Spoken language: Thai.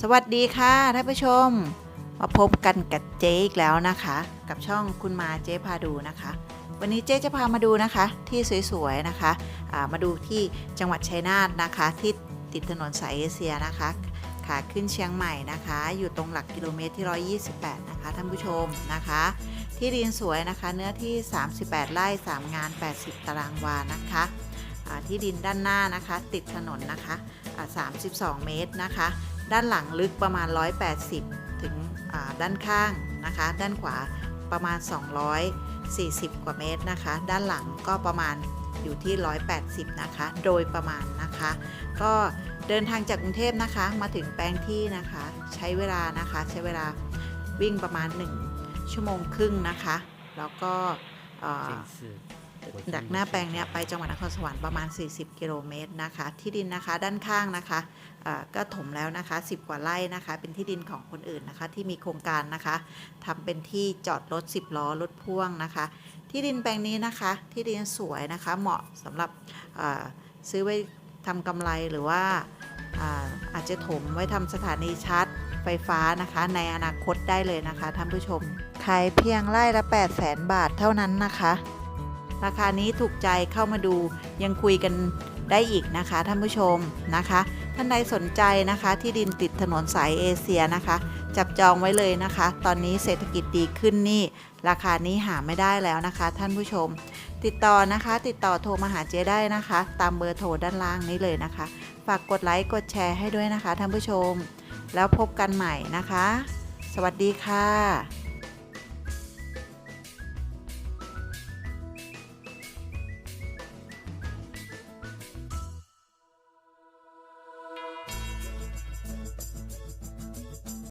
สวัสดีค่ะท่านผู้ชม มาพบกันกับเจ๊อีกแล้วนะคะ กับช่องคุณมาเจ๊พาดูนะคะ วันนี้เจ๊จะพามาดูนะคะ ที่สวยๆนะคะอ่ามาดูที่จังหวัดชัยนาทนะคะ ที่ติดถนนสายเอเชียนะคะขาขึ้นเชียงใหม่นะคะ อยู่ตรงหลักกิโลเมตรที่ 128 นะคะท่านผู้ชมนะคะ ที่ดินสวยนะคะ เนื้อที่ 38 ไร่ 3 งาน 80 ตารางวานะคะที่ดินด้านหน้านะคะ ติดถนนนะคะ 32 เมตรนะคะ ด้านหลังลึกประมาณ 180 ถึงด้านข้างนะคะ ด้านขวาประมาณ 240 กว่าเมตรนะคะ ด้านหลังก็ประมาณอยู่ที่ 180 นะคะ โดยประมาณนะคะ ก็เดินทางจากกรุงเทพนะคะ มาถึงแปลงที่นะคะ ใช้เวลานะคะ ใช้เวลาวิ่งประมาณ 1 ชั่วโมงครึ่งนะคะ แล้วก็ จากหน้าแปลงเนี้ยไปจังหวัดนครสวรรค์ประมาณ 40 กิโลเมตรนะคะ ที่ดินนะคะด้านข้างนะคะก็ถมแล้วนะคะ 10 กว่าไร่นะคะ เป็นที่ดินของคนอื่นนะคะ ที่มีโครงการนะคะทำเป็นที่จอดรถ 10 ล้อรถพ่วงนะคะ ที่ดินแปลงนี้นะคะ ที่ดินสวยนะคะ เหมาะสำหรับซื้อไว้ทำกำไรหรือว่าอาจจะถมไว้ทำสถานีชาร์จไฟฟ้านะคะ ในอนาคตได้เลยนะคะท่านผู้ชมขายเพียงไร่ละ 8 0 0 0 0 0 บาทเท่านั้นนะคะ ราคานี้ถูกใจเข้ามาดูยังคุยกันได้อีกนะคะท่านผู้ชมนะคะ ท่านใดสนใจนะคะ ที่ดินติดถนนสายเอเชียนะคะ จับจองไว้เลยนะคะ ตอนนี้เศรษฐกิจดีขึ้นนี่ ราคานี้หาไม่ได้แล้วนะคะ ท่านผู้ชม ติดต่อนะคะ ติดต่อโทรมาหาเจได้นะคะ ตามเบอร์โทรด้านล่างนี้เลยนะคะ ฝากกดไลค์กดแชร์ให้ด้วยนะคะท่านผู้ชม แล้วพบกันใหม่นะคะ สวัสดีค่ะ